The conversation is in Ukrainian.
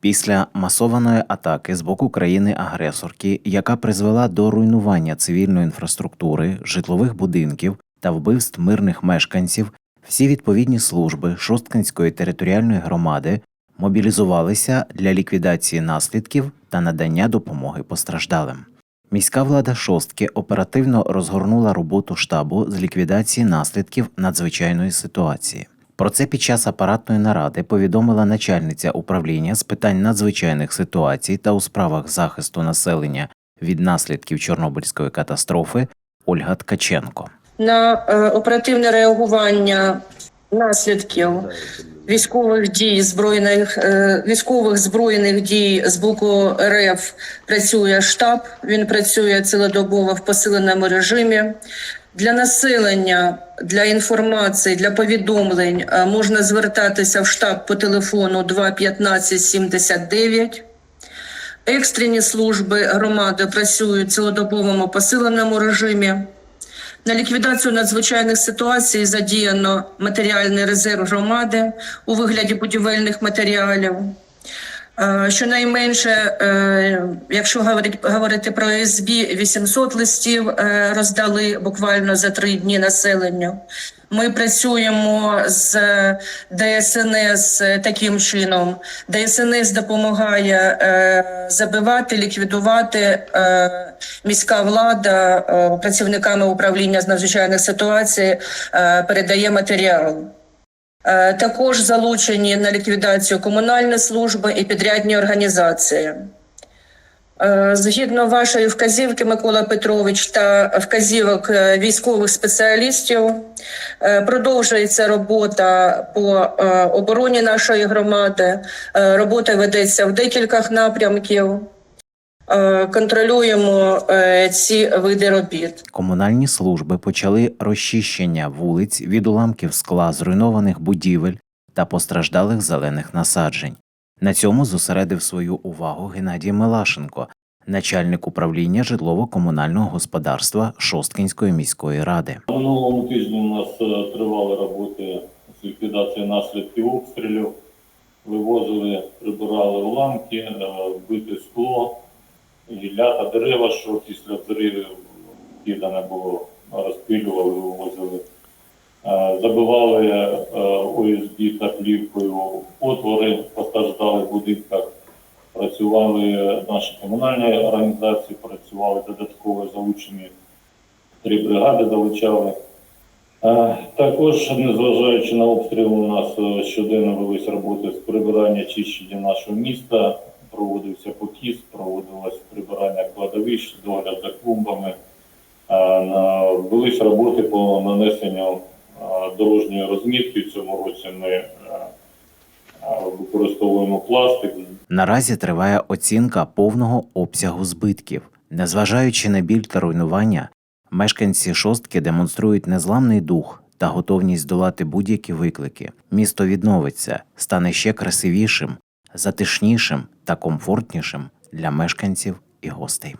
Після масованої атаки з боку країни-агресорки, яка призвела до руйнування цивільної інфраструктури, житлових будинків та вбивств мирних мешканців, всі відповідні служби Шосткинської територіальної громади мобілізувалися для ліквідації наслідків та надання допомоги постраждалим. Міська влада шостки оперативно розгорнула роботу штабу з ліквідації наслідків надзвичайної ситуації. Про це під час апаратної наради повідомила начальниця управління з питань надзвичайних ситуацій та у справах захисту населення від наслідків Чорнобильської катастрофи Ольга Ткаченко. на е, оперативне реагування наслідків військових дій збройних е, військових збройних дій з боку РФ працює штаб. Він працює цілодобово в посиленому режимі. Для населення, для інформації, для повідомлень е, можна звертатися в штаб по телефону 215 79. Екстрені служби громади працюють в цілодобовому посиленому режимі. На ліквідацію надзвичайних ситуацій задіяно матеріальний резерв громади у вигляді будівельних матеріалів. Е, Щонайменше, е, якщо говорити, про СБ, 800 листів е, роздали буквально за три дні населенню. Ми працюємо з ДСНС таким чином. ДСНС допомагає забивати, ліквідувати міська влада працівниками управління з надзвичайних ситуацій передає матеріал. Е, Також залучені на ліквідацію комунальні служби і підрядні організації. Е, Згідно вашої вказівки, Микола Петрович, та вказівок е, військових спеціалістів, продовжується робота по обороні нашої громади. Робота ведеться в декількох напрямків. Е, Контролюємо е, ці види робіт. Комунальні служби почали розчищення вулиць від уламків скла зруйнованих будівель та постраждалих зелених насаджень. На цьому зосередив свою увагу Геннадій Мелашенко, начальник управління житлово-комунального господарства Шосткинської міської ради. Минулому тижні у нас е, тривали роботи з ліквідації наслідків обстрілів. Вивозили, прибирали уламки, вбите скло, гілля та дерева, що після взривів кидане було, розпилювали, вивозили. Е, Забивали е, ОСБ та плівкою отвори в будинках. Працювали наші комунальні організації, працювали додатково залучені три бригади залучали. Е, Також, незважаючи на обстріл, у нас е, щоденно велись роботи з прибирання чищення нашого міста, проводився покіс, проводилось прибирання кладовищ, догляд за клумбами. Е, Велись роботи по нанесенню е, дорожньої розмітки. Цьому році ми е, використовуємо пластик, Наразі триває оцінка повного обсягу збитків. Незважаючи на біль та руйнування, мешканці шостки демонструють незламний дух та готовність долати будь-які виклики. Місто відновиться, стане ще красивішим, затишнішим та комфортнішим для мешканців і гостей.